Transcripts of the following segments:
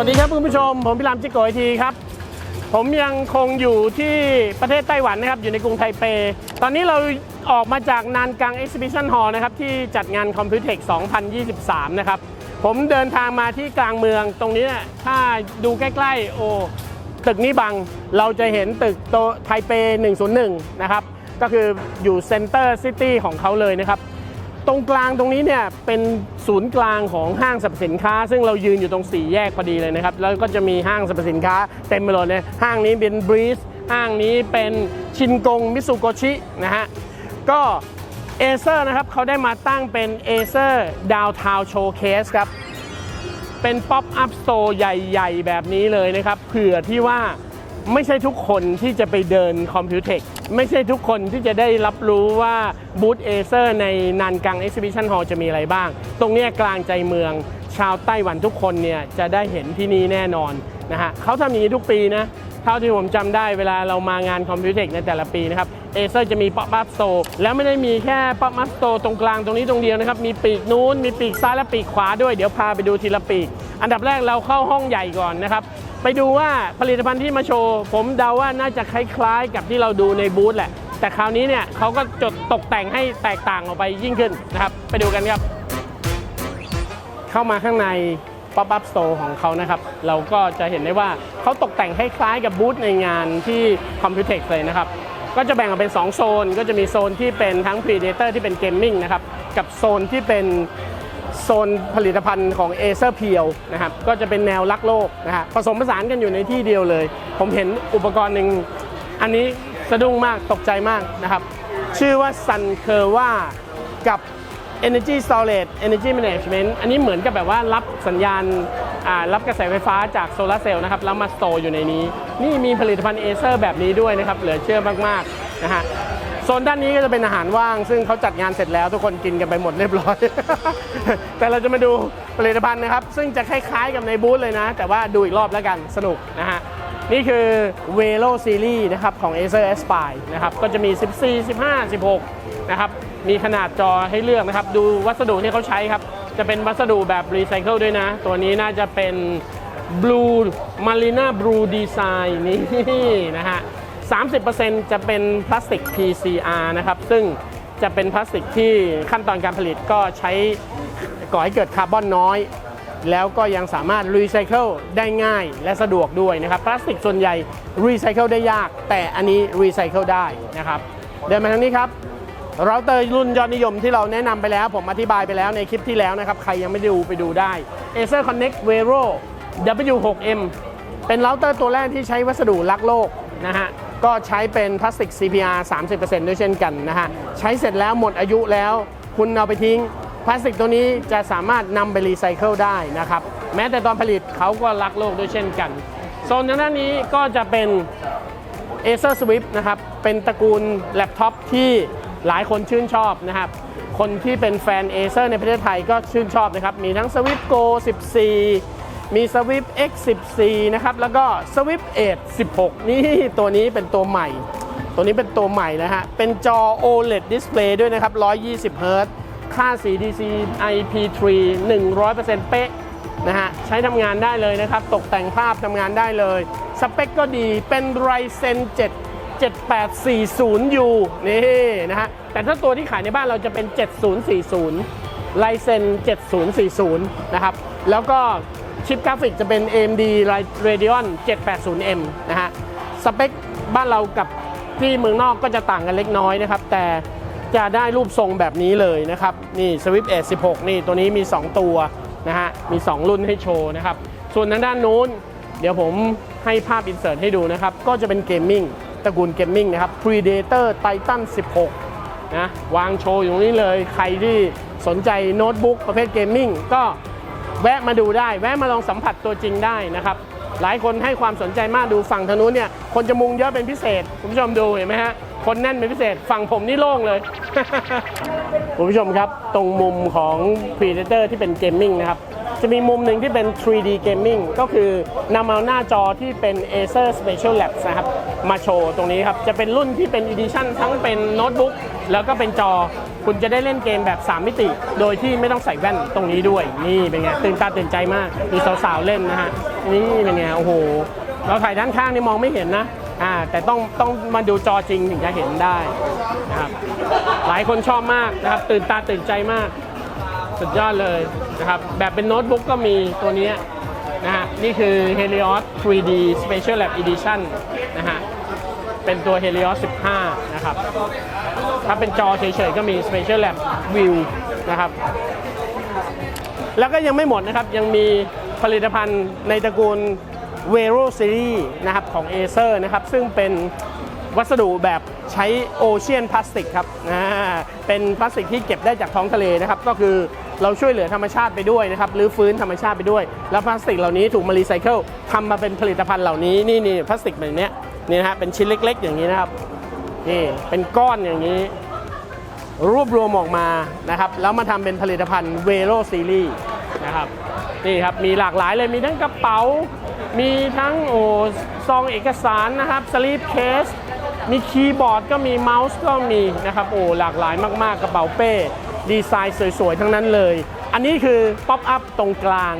วัสดีครับคุณผู้ชม ผมพิรามจิโกยทีครับ ผมยังคงอยู่ที่ประเทศไต้หวันนะครับอยู่ในกรุงไทเป ตอนนี้เราออกมาจากนานกัง Exhibition Hall นะครับที่จัดงาน Computex 2023 นะครับ ผมเดินทางมาที่กลางเมืองตรงนี้ถ้าดูใกล้ๆโอ้ตึกนี้บังเราจะเห็นตึกโตไทเป 101 นะครับ ก็คืออยู่เซ็นเตอร์ซิตี้ของเขาเลยนะครับ ตรงกลางตรงนี้เนี่ยเป็นศูนย์กลางของห้างสรรพสินค้า ซึ่งเรายืนอยู่ตรงสี่แยกพอดีเลยนะครับ แล้วก็จะมีห้างสรรพสินค้าเต็มไปหมดเลยห้างนี้เป็นบรีสห้างนี้เป็นชินกงมิสุโกชินะฮะก็เอเซอร์นะครับเขาได้มาตั้งเป็น Acer Downtown Showcase ครับ เป็นป๊อปอัพสโตร์ใหญ่ ๆ แบบนี้เลยนะครับเผื่อที่ว่า ไม่ใช่ทุกคนที่จะไปเดินคอมพิวเทคไม่ใช่ทุกคนที่จะได้รับรู้ว่าบูธเอเซอร์ในนานกัง Exhibition Hall จะมีอะไรบ้าง ตรงนี้กลางใจเมือง ชาวไต้หวันทุกคนเนี่ยจะได้เห็นที่นี่แน่นอนนะฮะเขาทำอย่างนี้ทุกปีนะเท่าที่ผมจำได้เวลาเรามางานคอมพิวเทคในแต่ละปีนะครับเอเซอร์จะมีป๊อปอัพสโตร์แล้วไม่ได้มีแค่ป๊อปอัพสโตร์ตรงกลางตรงนี้ตรงเดียวนะครับ มีปีกนู้น มีปีกซ้ายและปีกขวาด้วย เดี๋ยวพาไปดูทีละปีก อันดับแรกเราเข้าห้องใหญ่ก่อนนะครับ ไปดูว่าผลิตภัณฑ์ที่มาโชว์ ผมเดาว่าน่าจะคล้ายๆ กับที่เราดูในบูธแหละ แต่คราวนี้เนี่ยเขาก็จดตกแต่งให้แตกต่างออกไปยิ่งขึ้นนะครับ ไปดูกันครับ เข้ามาข้างใน Pop Up Store ของเขานะครับ เราก็จะเห็นได้ว่าเขาตกแต่งคล้ายๆกับบูธในงานที่ Computex เลยนะครับ ก็จะแบ่งออกเป็น 2 โซน ก็จะมีโซนที่เป็นทั้ง Predator ที่เป็นเกมมิ่งนะครับ กับโซนที่เป็น โซนผลิตภัณฑ์ของ Acer p e e l นะครับก็จะเป็นแนวรักโลกนะฮะผสมผสานกันอยู่ในที่เดียวเลย ผมเห็นอุปกรณ์หนึ่งอันนี้สะดุ้งมากตกใจมากนะครับ ชื่อว่า Sun Curva กับ Energy Storage Energy Management อันนี้เหมือนกับแบบว่ารับสัญญาณรับกระแสไฟฟ้าจากโซลาร์เซลล์นะครับ แล้วมาสโตอยู่ในนี้ นี่มีผลิตภัณฑ์เอเซอร์แบบนี้ด้วยนะครับ เหลือเชื่อมาก ๆ นะฮะ โซนด้านนี้ก็จะเป็นอาหารว่าง ซึ่งเขาจัดงานเสร็จแล้วทุกคนกินกันไปหมดเรียบร้อย แต่เราจะมาดูผลิตภัณฑ์นะครับ ซึ่งจะคล้ายๆกับในบูธเลยนะ แต่ว่าดูอีกรอบแล้วกันสนุกนะฮะนี่คือ Velo Series นะครับของ Acer Aspire นะครับก็จะมี 14 15 16 นะครับ มีขนาดจอให้เลือกนะครับ ดูวัสดุที่เขาใช้ครับ จะเป็นวัสดุแบบรีไซเคิลด้วยนะ ตัวนี้น่าจะเป็น Blue Marina Blue Design นี่นะฮะ 30%จะเป็นพลาสติก PCR นะครับ ซึ่งจะเป็นพลาสติกที่ขั้นตอนการผลิตก็ใช้ก่อให้เกิดคาร์บอนน้อย แล้วก็ยังสามารถรีไซเคิลได้ง่ายและสะดวกด้วยนะครับ พลาสติกส่วนใหญ่รีไซเคิลได้ยาก แต่อันนี้รีไซเคิลได้นะครับ เดินมาทางนี้ครับเราเตอร์รุ่นยอดนิยมที่เราแนะนำไปแล้ว ผมอธิบายไปแล้วในคลิปที่แล้วนะครับ ใครยังไม่ดูไปดูได้ Acer Connect Vero W6M เป็นเราเตอร์ตัวแรกที่ใช้วัสดุรักโลกนะฮะ ก็ใช้เป็นพลาสติก CPR 30%ด้วยเช่นกันนะฮะ ใช้เสร็จแล้วหมดอายุแล้วคุณเอาไปทิ้ง พลาสติกตัวนี้จะสามารถนำไปรีไซเคิลได้นะครับ แม้แต่ตอนผลิตเขาก็รักโลกด้วยเช่นกัน โซนทางด้านนี้ก็จะเป็น Acer Swift นะครับ เป็นตระกูลแล็ปท็อปที่หลายคนชื่นชอบนะครับ คนที่เป็นแฟน Acer ในประเทศไทยก็ชื่นชอบนะครับ มีทั้ง Swift Go 14 มี Swift X 14 นะครับ แล้วก็ Swift Edge 16 นี่ตัวนี้เป็นตัวใหม่ ตัวนี้เป็นตัวใหม่นะฮะ เป็นจอ OLED Display ด้วยนะครับ 120 Hz ค่าสี DC IP3 100%เป๊ะนะฮะ ใช้ทำงานได้เลยนะครับ ตกแต่งภาพทำงานได้เลย สเปคก็ดี เป็น Ryzen 7 7840U นี่นะฮะ แต่ถ้าตัวที่ขายในบ้านเราจะเป็น 7040 Ryzen 7040 นะครับ แล้วก็ ชิปกราฟิกจะเป็น AMD Radeon 780M นะฮะ สเปคบ้านเรากับที่เมืองนอกก็จะต่างกันเล็กน้อยนะครับ แต่จะได้รูปทรงแบบนี้เลยนะครับ นี่ Swift Edge 16 นี่ตัวนี้มี 2 ตัวนะฮะ มี 2 รุ่นให้โชว์นะครับ ส่วนทางด้านนู้น เดี๋ยวผมให้ภาพอินเสิร์ตให้ดูนะครับ ก็จะเป็นเกมมิ่งตระกูลเกมมิ่งนะครับ Predator Titan 16 นะ วางโชว์อยู่ตรงนี้เลย ใครที่สนใจโน้ตบุ๊กประเภทเกมมิ่งก็ แวะมาดูได้ แวะมาลองสัมผัสตัวจริงได้นะครับ หลายคนให้ความสนใจมากดูฝั่งทางนู้นเนี่ยคนจะมุงเยอะเป็นพิเศษคุณผู้ชมดูเห็นไหมฮะคนแน่นเป็นพิเศษฝั่งผมนี่โล่งเลย คุณผู้ชมครับ ตรงมุมของ Predator ที่เป็นเกมมิ่งนะครับ จะมีมุมหนึ่งที่เป็น 3D Gaming ก็คือนำเอาหน้าจอที่เป็น Acer Spatial Labs นะครับ มาโชว์ตรงนี้ครับ จะเป็นรุ่นที่เป็น Edition ทั้งเป็นโน้ตบุ๊กแล้วก็เป็นจอ คุณจะได้เล่นเกมแบบ 3 มิติ โดยที่ไม่ต้องใส่แว่นตรงนี้ด้วย นี่เป็นไง ตื่นตาตื่นใจมากมีสาวๆเล่นนะฮะ นี่เป็นไง โอ้โห เราถ่ายด้านข้างนี่มองไม่เห็นนะอ่าแต่ต้องต้องมาดูจอจริงถึงจะเห็นได้นะครับหลายคนชอบมากนะครับตื่นตาตื่นใจมาก สุดยอดเลยนะครับ แบบเป็นโน้ตบุ๊กก็มีตัวนี้นะฮะ นี่คือ Helios 3D Special Lab Edition นะฮะ เป็นตัว Helios 15 นะครับ ถ้าเป็นจอเฉยๆ ก็มี Special Lab View นะครับ แล้วก็ยังไม่หมดนะครับ ยังมีผลิตภัณฑ์ในตระกูล Vero Series นะครับของ Acer นะครับ ซึ่งเป็นวัสดุแบบใช้โอเชียนพลาสติกครับอ่า เป็นพลาสติกที่เก็บได้จากท้องทะเลนะครับก็คือเราช่วยเหลือธรรมชาติไปด้วยนะครับหรือฟื้นธรรมชาติไปด้วย แล้วพลาสติกเหล่านี้ถูกมารีไซเคิลทำมาเป็นผลิตภัณฑ์เหล่านี้นี่นี่พลาสติกแบบนี้นี่นะฮะเป็นชิ้นเล็ก ๆ อย่างนี้นะครับนี่เป็นก้อนอย่างนี้ รวบรวมออกมานะครับแล้วมาทำเป็นผลิตภัณฑ์เวโรซีรีส์นะครับนี่ครับมีหลากหลายเลยมีทั้งกระเป๋า มีทั้งโอ้ซองเอกสารนะครับสลีปเคส มีคีย์บอร์ดก็มีเมาส์ก็มีนะครับโอ้หลากหลายมากๆกระเป๋าเป้ ดีไซน์สวยๆ ทั้งนั้นเลย อันนี้คือป๊อปอัพตรงกลาง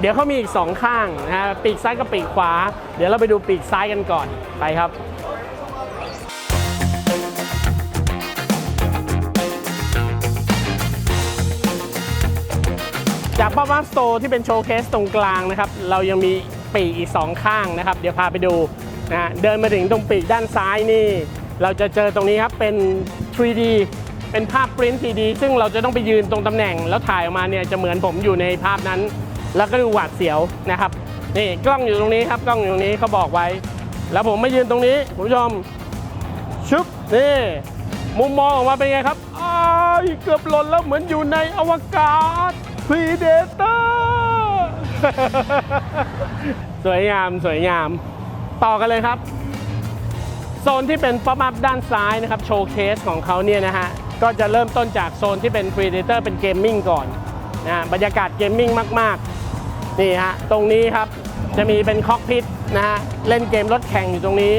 เดี๋ยวเขามีอีกสองข้างนะฮะปีกซ้ายกับปีกขวา เดี๋ยวเราไปดูปีกซ้ายกันก่อนไปครับจากป๊อปอัพสโตร์ที่เป็นโชว์เคสตรงกลางนะครับ เรายังมีปีกอีก 2 ข้างนะครับ เดี๋ยวพาไปดู นะเดินมาถึงตรงปีกด้านซ้ายนี่ เราจะเจอตรงนี้ครับเป็น 3D เป็นภาพปริ้น 3D ซึ่งเราจะต้องไปยืนตรงตำแหน่ง แล้วถ่ายออกมาเนี่ยจะเหมือนผมอยู่ในภาพนั้น แล้วก็ดูหวาดเสียวนะครับนี่กล้องอยู่ตรงนี้ครับกล้องอยู่ตรงนี้เขาบอกไว้ แล้วผมมายืนตรงนี้คุณผู้ชมชุบนี่มุมมองออกมาเป็นไงครับอ้ายเกือบหล่นแล้วเหมือนอยู่ในอวกาศ Predator สวยงามสวยงาม ต่อกันเลยครับโซนที่เป็นป๊อปอัพด้านซ้ายนะครับโชว์เคสของเขาเนี่ยนะฮะก็จะเริ่มต้นจากโซนที่เป็น Predator เป็นเกมมิ่งก่อนนะบรรยากาศเกมมิ่งมากๆนี่ฮะตรงนี้ครับจะมีเป็นคอกพิทนะฮะเล่นเกมรถแข่งอยู่ตรงนี้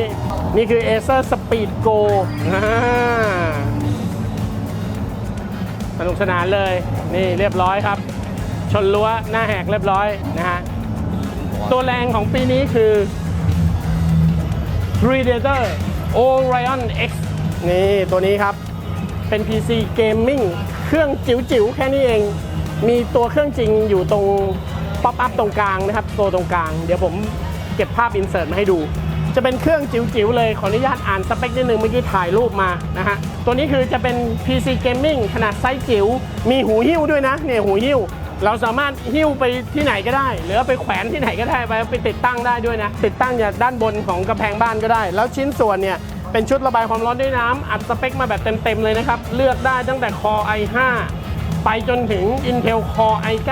นี่คือ Acer Speed Go สนุกสนานเลยนี่เรียบร้อยครับ ชนรั้วหน้าแหกเรียบร้อยนะฮะตัวแรงของปีนี้คือ Predator Orion X นี่ตัวนี้ครับ เป็น PC Gaming เครื่องจิ๋วๆ แค่นี้เอง มีตัวเครื่องจริงอยู่ตรงป๊อปอัพตรงกลางนะครับ ตัวตรงกลาง เดี๋ยวผมเก็บภาพอินเสิร์ตมาให้ดู จะเป็นเครื่องจิ๋วๆ เลย ขออนุญาตอ่านสเปคนิดนึงเมื่อกี้ถ่ายรูปมานะฮะ ตัวนี้คือจะเป็น PC Gaming ขนาดไซส์จิ๋ว มีหูหิ้วด้วยนะ เนี่ยหูหิ้ว เราสามารถหิ้วไปที่ไหนก็ได้ หรือเอาไปแขวนที่ไหนก็ได้ไปไปติดตั้งได้ด้วยนะ ติดตั้งจากด้านบนของกำแพงบ้านก็ได้ แล้วชิ้นส่วนเนี่ยเป็นชุดระบายความร้อนด้วยน้ำอัดสเปคมาแบบเต็มๆเลยนะครับ เลือกได้ตั้งแต่ Core i5 ไปจนถึง Intel Core i9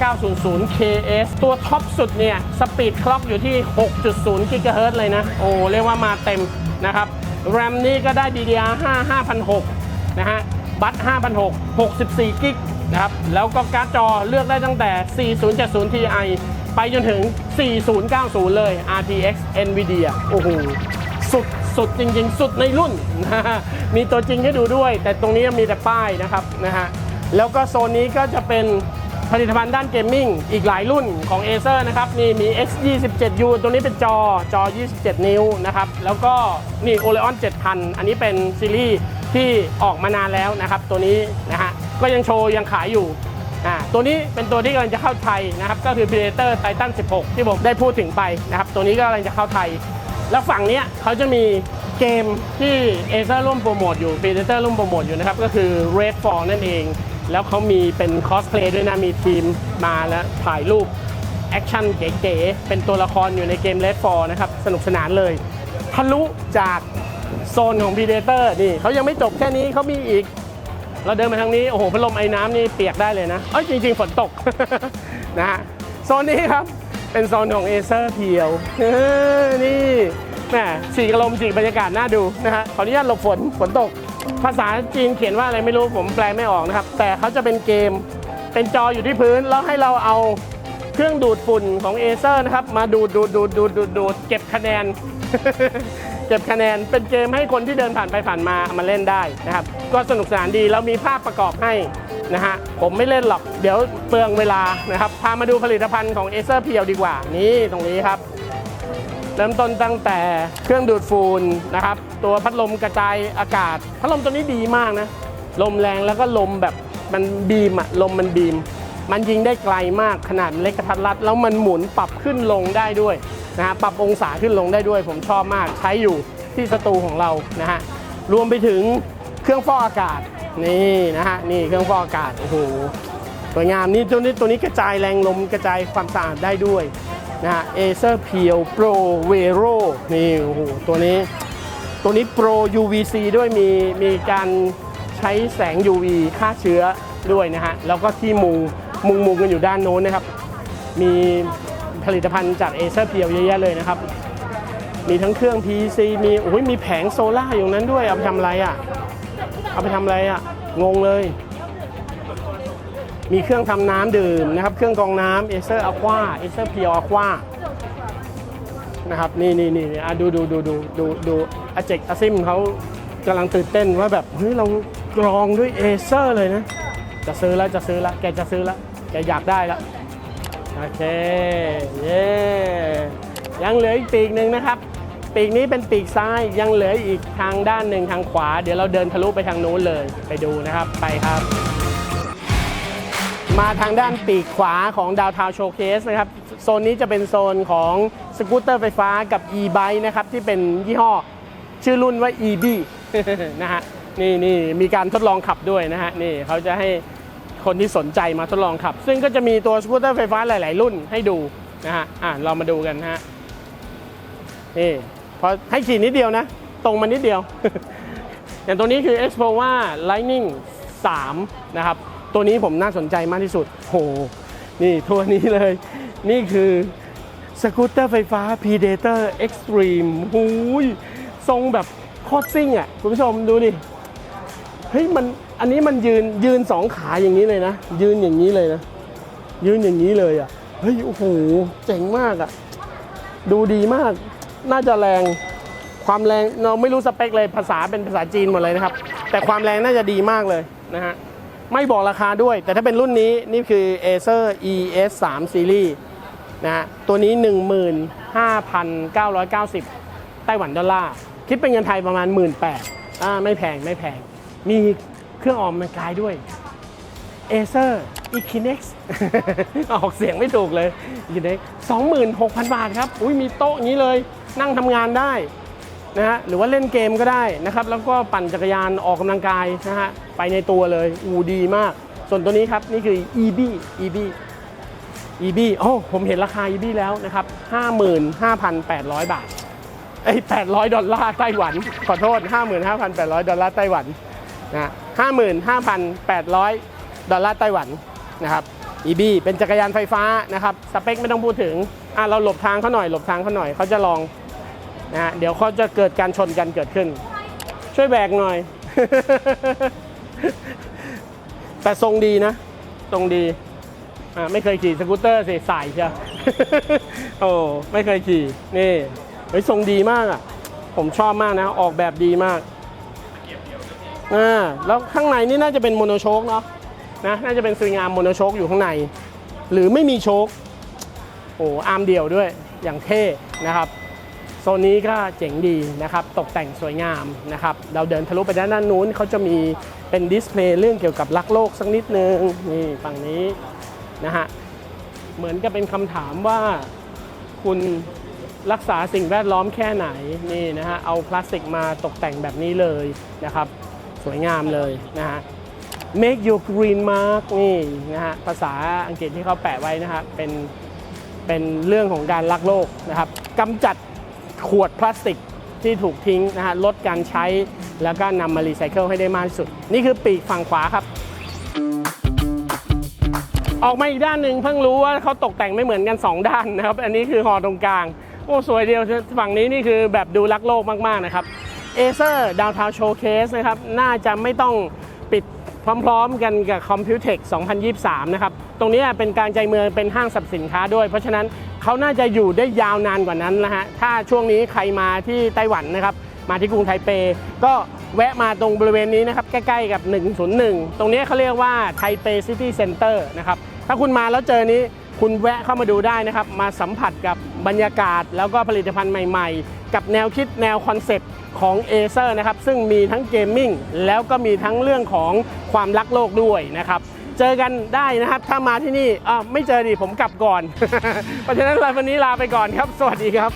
13900 KS ตัวท็อปสุดเนี่ย สปีดคล็อกอยู่ที่ 6.0 GHz เลยนะ โอ้ เรียกว่ามาเต็มนะครับ RAM นี่ก็ได้ DDR5 5006 นะฮะ บัต5,006 64 กิก นะครับ แล้วก็การ์ดจอเลือกได้ตั้งแต่ 4070 Ti ไปจนถึง 4090 เลย RTX NVIDIA โอ้โห สุดสุดจริง ๆ สุดในรุ่นนะฮะมีตัวจริงให้ดูด้วย แต่ตรงนี้มีแต่ป้ายนะครับนะฮะ แล้วก็โซนนี้ก็จะเป็นผลิตภัณฑ์ด้านเกมมิ่งอีกหลายรุ่นของ Acer นะครับนี่มี X27U ตัวนี้เป็นจอจอ 27 นิ้วนะครับ แล้วก็นี่ Oleon 7000 อันนี้เป็นซีรีส์ที่ออกมานานแล้วนะครับ ตัวนี้นะฮะ ก็ยังโชว์ยังขายอยู่อ่าตัวนี้เป็นตัวที่กำลังจะเข้าไทยนะครับก็คือ Predator Titan 16 ที่ผมได้พูดถึงไปนะครับตัวนี้ก็กำลังจะเข้าไทย แล้วฝั่งนี้เขาจะมีเกมที่ Acer ร่วมโปรโมทอยู่ Predator ร่วมโปรโมทอยู่นะครับก็คือ Redfall นั่นเอง แล้วเขามีเป็นคอสเพลย์ด้วยนะมีทีมมาแล้วถ่ายรูปแอคชั่นเก๋ๆเป็นตัวละครอยู่ในเกม Redfall นะครับสนุกสนานเลยทะลุจากโซนของ Predator นี่เขายังไม่จบแค่นี้เขามีอีก เราเดินมาทางนี้ โอ้โหพัดลมไอ้น้ำนี่เปียกได้เลยนะเอ้ยจริง ๆ ฝนตก นะฮะโซนนี้ครับ เป็นโซนของเอเซอร์เพียวเออนี่แหมฉีกลมฉีกบรรยากาศน่าดูนะฮะขออนุญาตหลบฝนฝนตก ภาษาจีนเขียนว่าอะไรไม่รู้ผมแปลไม่ออกนะครับ แต่เขาจะเป็นเกม เป็นจออยู่ที่พื้น แล้วให้เราเอาเครื่องดูดฝุ่นของเอเซอร์นะครับ มาดูดดูดดูดดูดดูดเก็บคะแนน เก็บคะแนนเป็นเกมให้คนที่เดินผ่านไปผ่านมาเอามาเล่นได้นะครับ ก็สนุกสนานดีแล้วมีภาพประกอบให้นะฮะผมไม่เล่นหรอกเดี๋ยวเปลืองเวลานะครับพามาดูผลิตภัณฑ์ของ a อ e r p พียวดีกว่า นี่ตรงนี้ครับ เริ่มต้นตั้งแต่เครื่องดูดฝุ่นนะครับ ตัวพัดลมกระจายอากาศ พัดลมตัวนี้ดีมากนะ ลมแรงแล้วก็ลมแบบมันบีมอะลมมันบีม มันยิงได้ไกลมากขนาดเล็กกระทัดรัด แล้วมันหมุนปรับขึ้นลงได้ด้วย นะฮะปรับองศาขึ้นลงได้ด้วย ผมชอบมากใช้อยู่ที่สตูของเรานะฮะรวมไปถึงเครื่องฟอกอากาศนี่นะฮะนี่เครื่องฟอกอากาศโอ้โหสวยงามนี่ตัวนี้ตัวนี้กระจายแรงลมกระจายความสะอาดได้ด้วยนะฮะเอเซอร์เพียวโปรเวโรนี่โอ้โหตัวนี้ ตัวนี้ Pro UVC ด้วยมีมีการใช้แสง UV ฆ่าเชื้อด้วยนะฮะ แล้วก็ที่มุงมุงมุงกันอยู่ด้านโน้นนะครับ มี ผลิตภัณฑ์จากเอเซอร์เพียวเยอะแยะเลยนะครับ มีทั้งเครื่อง PC มีโอ้ยมีแผงโซล่าอยู่นั้นด้วย เอาไปทำอะไรอะ เอาไปทำอะไรอะ งงเลย มีเครื่องทำน้ำดื่มนะครับ เครื่องกรองน้ำเอเซอร์อะควาเอเซอร์เพียวอะควานะครับนี่นี่นี่อะดูดูดูดูดูดูอาเจกอาซิมเขากำลังตื่นเต้นว่าแบบเฮ้ยเรากรองด้วยเอเซอร์เลยนะ จะซื้อแล้วจะซื้อแล้วแกจะซื้อแล้วแกอยากได้แล้ว โอเค เย้ยังเหลืออีกปีกหนึ่งนะครับ ปีกนี้เป็นปีกซ้ายยังเหลืออีกทางด้านหนึ่งทางขวา เดี๋ยวเราเดินทะลุไปทางนู้นเลย ไปดูนะครับ ไปครับ มาทางด้านปีกขวาของดาวทาวโชว์เคสนะครับ โซนนี้จะเป็นโซนของสกูตเตอร์ไฟฟ้ากับ e-bike นะครับ ที่เป็นยี่ห้อชื่อรุ่นว่า EB นะฮะ นี่นี่มีการทดลองขับด้วยนะฮะ นี่เขาจะให้ คนที่สนใจมาทดลองขับ ซึ่งก็จะมีตัวสกูตเตอร์ไฟฟ้าหลาย ๆ รุ่นให้ดูนะฮะอะเรามาดูกันฮะนี่พอให้ขี่นิดเดียวนะ ตรงมานิดเดียว อย่างตัวนี้คือ Expo ว่า Lightning 3 นะครับ ตัวนี้ผมน่าสนใจมากที่สุดโหนี่ตัวนี้เลย นี่คือสกูตเตอร์ไฟฟ้า Predator Extreme หูยทรงแบบโคตรซิ่งอะ คุณผู้ชมดูดิ เฮ้ยมันอันนี้มันยืนยืนสองขาอย่างนี้เลยนะ ยืนอย่างนี้เลยนะ ยืนอย่างนี้เลยอะเฮ้ยโอ้โหเจ๋งมากอะ ดูดีมาก น่าจะแรงความแรงเราไม่รู้สเปคเลยภาษาเป็นภาษาจีนหมดเลยนะครับ แต่ความแรงน่าจะดีมากเลยนะฮะไม่บอกราคาด้วย แต่ถ้าเป็นรุ่นนี้นี่คือ Acer ES 3 Series นะฮะตัวนี้ 15,990 ไต้หวันดอลลาร์ คิดเป็นเงินไทยประมาณ 18,000อ่าไม่แพงไม่แพง มีเครื่องออกกำลังกายด้วย Acer Equinox ออกเสียงไม่ถูกเลย Equinox 26,000 บาทครับ อุ้ยมีโต๊ะอย่างนี้เลย นั่งทำงานได้นะฮะหรือว่าเล่นเกมก็ได้นะครับ แล้วก็ปั่นจักรยานออกกำลังกายนะฮะไปในตัวเลย อูดีมาก ส่วนตัวนี้ครับ นี่คือ EB EB EB โอ้ผมเห็นราคา EB แล้วนะครับ 55,800 บาทไอ้800 ดอลลาร์ไต้หวัน ขอโทษ 55,800 ดอลลาร์ไต้หวัน นะ55,800ดอลลาร์ไต้หวันนะครับ EB เป็นจักรยานไฟฟ้านะครับสเปคไม่ต้องพูดถึงอะเราหลบทางเขาหน่อยหลบทางเขาหน่อยเขาจะลองนะฮะเดี๋ยวเขาจะเกิดการชนกันเกิดขึ้น ช่วยแบกหน่อย แต่ทรงดีนะ ทรงดีอ่าไม่เคยขี่สกูตเตอร์สิสายเชียวโอ้ไม่เคยขี่นี่เฮ้ยทรงดีมากอะ ผมชอบมากนะ ออกแบบดีมาก อ่าแล้วข้างในนี่น่าจะเป็นโมโนโชคเนาะนะน่าจะเป็นสวิงอาร์มโมโนโชคอยู่ข้างใน หรือไม่มีโชคโอ้อาร์มเดียวด้วยอย่างเท่นะครับโซนนี้ก็เจ๋งดีนะครับ ตกแต่งสวยงามนะครับ เราเดินทะลุไปด้านนู้นเขาจะมีเป็นดิสเพลย์เรื่องเกี่ยวกับรักโลกสักนิดนึงนี่ฝั่งนี้นะฮะเหมือนกับเป็นคำถามว่าคุณรักษาสิ่งแวดล้อมแค่ไหนนี่นะฮะเอาพลาสติกมาตกแต่งแบบนี้เลยนะครับ สวยงามเลยนะฮะ make your green mark นี่นะฮะภาษาอังกฤษที่เขาแปะไว้นะฮะเป็นเป็นเรื่องของการรักโลกนะครับกำจัดขวดพลาสติกที่ถูกทิ้งนะฮะลดการใช้แล้วก็นำมารีไซเคิลให้ได้มากที่สุด นี่คือปีกฝั่งขวาครับ ออกมาอีกด้านหนึ่งเพิ่งรู้ว่าเขาตกแต่งไม่เหมือนกัน 2 ด้านนะครับ อันนี้คือหอตรงกลาง โอ้ สวยเดียวฝั่งนี้นี่คือแบบดูรักโลกมาก ๆ นะครับ Acer Downtown Showcase นะครับ น่าจะไม่ต้องปิดพร้อมๆกันกับ Computex 2023 นะครับ ตรงนี้เป็นกลารใจเมืองเป็นห้างสรรพสินค้าด้วย เพราะฉะนั้นเขาน่าจะอยู่ได้ยาวนานกว่านั้นนะฮะ ถ้าช่วงนี้ใครมาที่ไต้หวันนะครับ มาที่กรุงไทเป ก็แวะมาตรงบริเวณนี้นะครับ ใกล้ ๆ กับ 101 ตรงนี้เขาเรียกว่าไทเปซิตี้เซ็นเตอร์นะครับ ถ้าคุณมาแล้วเจอนี้คุณแวะเข้ามาดูได้นะครับ มาสัมผัสกับ บรรยากาศแล้วก็ผลิตภัณฑ์ใหม่ๆ กับแนวคิดแนวคอนเซปต์ของ a อ e r นะครับ ซึ่งมีทั้งเกมมิ่งแล้วก็มีทั้งเรื่องของความรักโลกด้วยนะครับ เจอกันได้นะครับ ถ้ามาที่นี่อ่าไม่เจอดิผมกลับก่อน เพราะฉะนั้นวันนี้ลาไปก่อนครับ สวัสดีครับ